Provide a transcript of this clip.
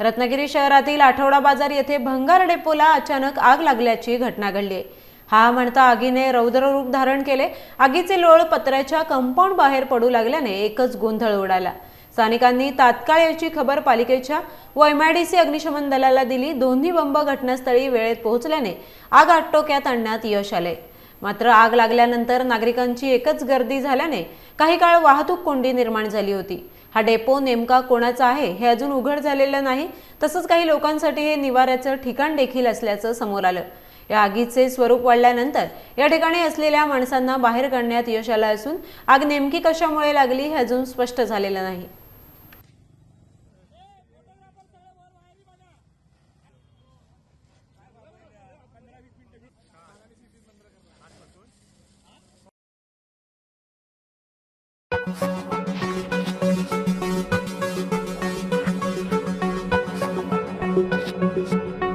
रत्नागिरी शहरातील आठवडा बाजार येथे भंगार डेपोला अचानक आग लागल्याची घटना घडली. आहे हा म्हणता आगीने रौद्र रूप धारण केले. आगीचे लोळ पत्र्याच्या कंपाऊंड बाहेर पडू लागल्याने एकच गोंधळ उडाला. स्थानिकांनी तात्काळ याची खबर पालिकेच्या व एमआयडीसी अग्निशमन दलाला दिली. दोन्ही बंब घटनास्थळी वेळेत पोहोचल्याने आग आटोक्यात आणण्यात यश आले. मात्र आग लागल्यानंतर नागरिकांची एकच गर्दी झाल्याने काही काळ वाहतूक कोंडी निर्माण झाली होती. हा डेपो नेमका कोणाचा आहे हे अजून उघड झालेलं नाही. तसंच काही लोकांसाठी हे निवाऱ्याचं ठिकाण देखील असल्याचं समोर आलं. या आगीचे स्वरूप वाढल्यानंतर या ठिकाणी असलेल्या माणसांना बाहेर काढण्यात यश आलं असून आग नेमकी कशामुळे लागली हे अजून स्पष्ट झालेलं नाही. Thank you.